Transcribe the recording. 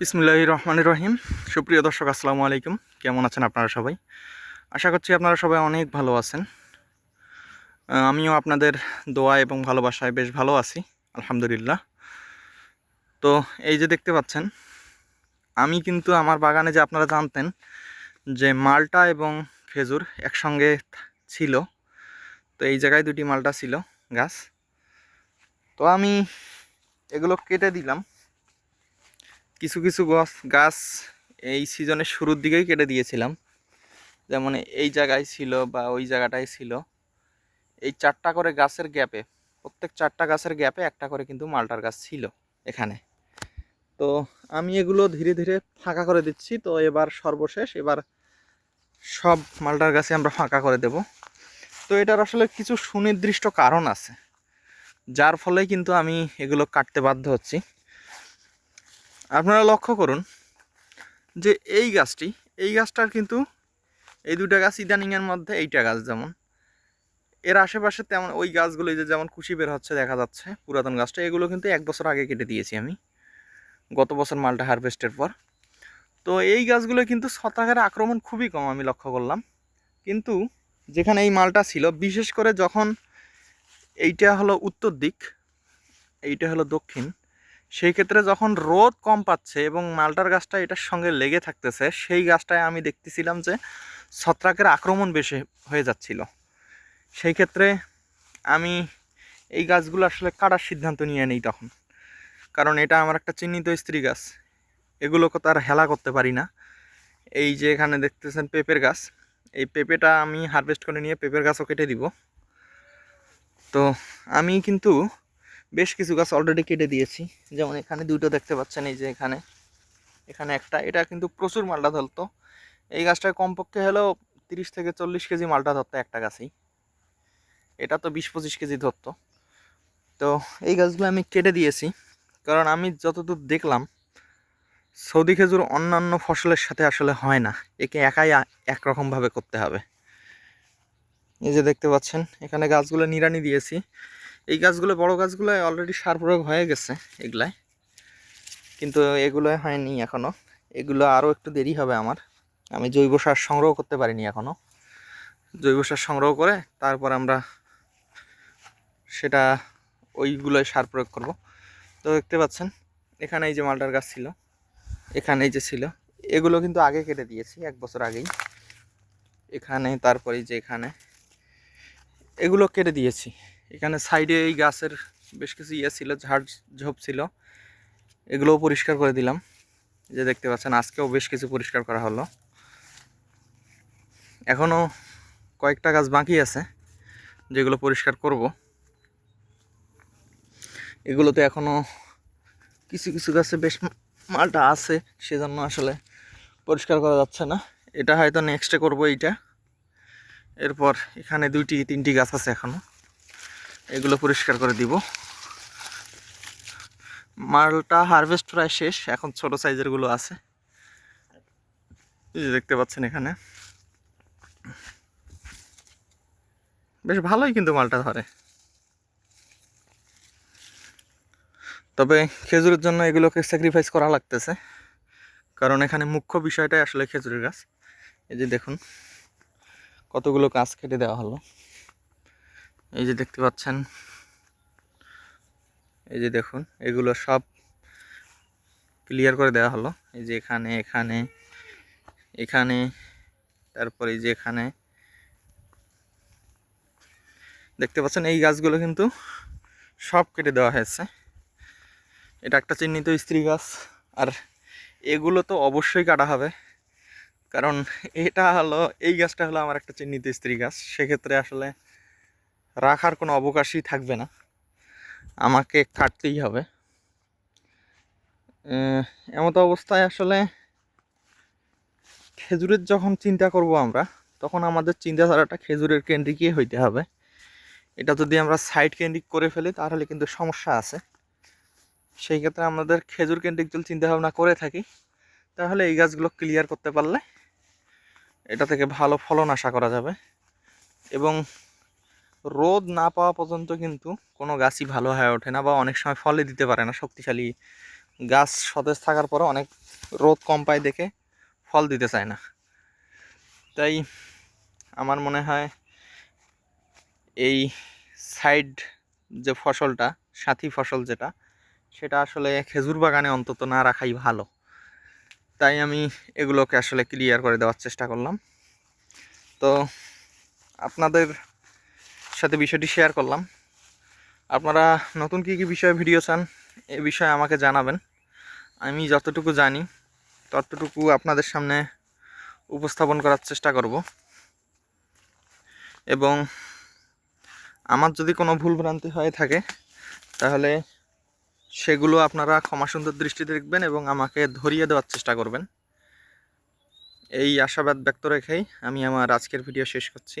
বিসমুল্লাহ রহমান রহিম। সুপ্রিয় দর্শক, আসসালামু আলাইকুম। কেমন আছেন আপনারা সবাই? আশা করছি আপনারা সবাই অনেক ভালো আছেন। আমিও আপনাদের দোয়া এবং ভালোবাসায় বেশ ভালো আছি, আলহামদুলিল্লাহ। তো এই যে দেখতে পাচ্ছেন, আমি কিন্তু আমার বাগানে যে আপনারা জানতেন যে মালটা এবং খেজুর একসঙ্গে ছিল, তো এই জায়গায় দুটি মালটা ছিল গাছ। তো আমি এগুলো কেটে দিলাম। কিছু কিছু গাছ গাছ এই সিজনের শুরুর দিকেই কেটে দিয়েছিলাম। যেমন এই জায়গায় ছিল বা ওই জায়গাটায় ছিল। এই চারটা করে গাছের গ্যাপে প্রত্যেক চারটা গাছের গ্যাপে একটা করে কিন্তু মালটার গাছ ছিল এখানে। তো আমি এগুলো ধীরে ধীরে ফাঁকা করে দিচ্ছি। তো এবার সর্বশেষ এবার সব মালটার গাছে আমরা ফাঁকা করে দেব। তো এটার আসলে কিছু সুনির্দিষ্ট কারণ আছে, যার ফলে কিন্তু আমি এগুলো কাটতে বাধ্য হচ্ছি। আপনারা লক্ষ্য করুন যে এই গাছটি, এই গাছটার কিন্তু এই দুটা গাছ ইদানিংয়ের মধ্যে এইটা গাছ যেমন, এর আশেপাশে তেমন ওই গাছগুলো যে যেমন কুশি বের হচ্ছে দেখা যাচ্ছে, পুরাতন গাছটা, এগুলো কিন্তু এক বছর আগে কেটে দিয়েছি আমি, গত বছর মালটা হারভেস্টের পর। তো এই গাছগুলো কিন্তু ছত্রাকের আক্রমণ খুবই কম আমি লক্ষ্য করলাম, কিন্তু যেখানে এই মালটা ছিল, বিশেষ করে যখন এইটা হলো উত্তর দিক, এইটা হলো দক্ষিণ সেই ক্ষেত্রে যখন রোদ কম পাচ্ছে এবং মালটার গাছটা এটার সঙ্গে লেগে থাকতেছে, সেই গাছটায় আমি দেখতেছিলাম যে ছত্রাকের আক্রমণ বেশি হয়ে যাচ্ছিল। সেই ক্ষেত্রে আমি এই গাছগুলো আসলে কাটার সিদ্ধান্ত নিয়ে নিই তখন। কারণ এটা আমার একটা চিহ্নিত স্ত্রী গাছ। এগুলোকে তার হেলা করতে পারি না। এই যে এখানে দেখতেছেন পেঁপের গাছ। এই পেঁপেটা আমি হারভেস্ট করে নিয়ে পেঁপের গাছও কেটে দিব। তো আমি কিন্তু বেশ কিছু গাছ অলরেডি কেটে দিয়েছি। যেমন এখানে দুটো দেখতে পাচ্ছেন, এই যে এখানে। এখানে একটা, এটা কিন্তু প্রচুর মালটা ধরতো। এই গাছটায় কমপক্ষে হলেও তিরিশ থেকে চল্লিশ কেজি মালটা ধরতো একটা গাছেই। এটা তো বিশ পঁচিশ কেজি ধরতো। তো এই গাছগুলো আমি কেটে দিয়েছি। কারণ আমি যতদূর দেখলাম, সৌদি খেজুর অন্যান্য ফসলের সাথে আসলে হয় না। একে একাই একরকমভাবে করতে হবে। এই যে দেখতে পাচ্ছেন, এখানে গাছগুলো নিড়ানি দিয়েছি। এই গাছগুলো, বড় গাছগুলো অলরেডি সার প্রয়োগ হয়ে গেছে এগুলায়। কিন্তু এগুলো হয়নি এখনও এগুলো আরও একটু দেরি হবে আমার। আমি জৈব সার সংগ্রহ করতে পারিনি এখনও জৈব সার সংগ্রহ করে তারপর আমরা সেটা ওইগুলোয় সার প্রয়োগ করব। তো দেখতে পাচ্ছেন এখানে এই যে মালটার গাছ ছিল এখানে এই যে ছিল, এগুলো কিন্তু আগে কেটে দিয়েছি এক বছর আগেই। এখানে, তারপরে যে এখানে, এগুলো কেটে দিয়েছি। এখানে সাইডে এই গাছের বেশ কিছু ইয়ে ছিল, ঝাড় ঝোপ ছিল। এগুলোও পরিষ্কার করে দিলাম। যে দেখতে পাচ্ছেন, আজকেও বেশ কিছু পরিষ্কার করা হলো। এখনও কয়েকটা গাছ বাকি আছে, যেগুলো পরিষ্কার করব। এগুলোতে এখনও কিছু কিছু গাছে বেশ মালটা আছে, সেজন্য আসলে পরিষ্কার করা যাচ্ছে না। এটা হয়তো নেক্সটে করব এইটা। এরপর এখানে দুইটি, তিনটি গাছ আছে এখনও এগুলো পরিষ্কার করে দিব। মালটা হারভেস্ট প্রায় শেষ, এখন ছোট সাইজেরগুলো আছে। এই যে দেখতে পাচ্ছেন এখানে। বেশ ভালোই কিন্তু মালটা ধরে। তবে খেজুরের জন্য এগুলোকে স্যাক্রিফাইস করা লাগতেছে। কারণ এখানে মুখ্য বিষয়টাই আসলে খেজুরের গাছ। এই যে দেখুন, কতগুলো গাছ কেটে দেওয়া হলো। এই যে দেখতে পাচ্ছেন, এই যে দেখুন, এগুলো সব ক্লিয়ার করে দেওয়া হলো। এই যে এখানে এখানে এখানে, তারপরে এই যে এখানে। দেখতে পাচ্ছেন, এই গাছগুলো কিন্তু সব কেটে দেওয়া হয়েছে। এটা একটা চিহ্নিত স্ত্রী গাছ, আর এগুলো তো অবশ্যই কাটা হবে, কারণ এটা হলো, এই গাছটা হলো আমার একটা চিহ্নিত স্ত্রী গাছ। সেক্ষেত্রে আসলে রাখার কোনো অবকাশই থাকবে না। আমাকে কাটতেই হবে। এমত অবস্থায় আসলে খেজুরের যখন চিন্তা করব আমরা, তখন আমাদের চিন্তাধারাটা খেজুরের কেন্দ্রিকই হইতে হবে। এটা যদি আমরা সাইড কেন্দ্রিক করে ফেলি, তাহলে কিন্তু সমস্যা আছে। সেই ক্ষেত্রে আমাদের খেজুর কেন্দ্রিক যদি চিন্তা ভাবনা করে থাকি, তাহলে এই গাছগুলো ক্লিয়ার করতে পারলে, এটা থেকে ভালো ফলন আশা করা যাবে। এবং রোদ না পাওয়া পর্যন্ত কিন্তু কোনো গাছই ভালো হয়ে ওঠে না বা অনেক সময় ফলে দিতে পারে না। শক্তিশালী গাছ সতেজ থাকার পরও অনেক রোদ কম পায় দেখে ফল দিতে চায় না। তাই আমার মনে হয় এই সাইড যে ফসলটা, সাথী ফসল যেটা, সেটা আসলে খেজুর বাগানে অন্তত না রাখাই ভালো। তাই আমি এগুলোকে আসলে ক্লিয়ার করে দেওয়ার চেষ্টা করলাম। তো আপনাদের সাথে বিষয়টি শেয়ার করলাম। আপনারা নতুন কী কী বিষয়ে ভিডিও চান, এ বিষয়ে আমাকে জানাবেন। আমি যতটুকু জানি, ততটুকু আপনাদের সামনে উপস্থাপন করার চেষ্টা করব। এবং আমার যদি কোনো ভুলভ্রান্তি হয়ে থাকে, তাহলে সেগুলো আপনারা ক্ষমা সুন্দর দৃষ্টিতে দেখবেন এবং আমাকে ধরিয়ে দেওয়ার চেষ্টা করবেন। এই আশাবাদ ব্যক্ত রেখেই আমি আমার আজকের ভিডিও শেষ করছি।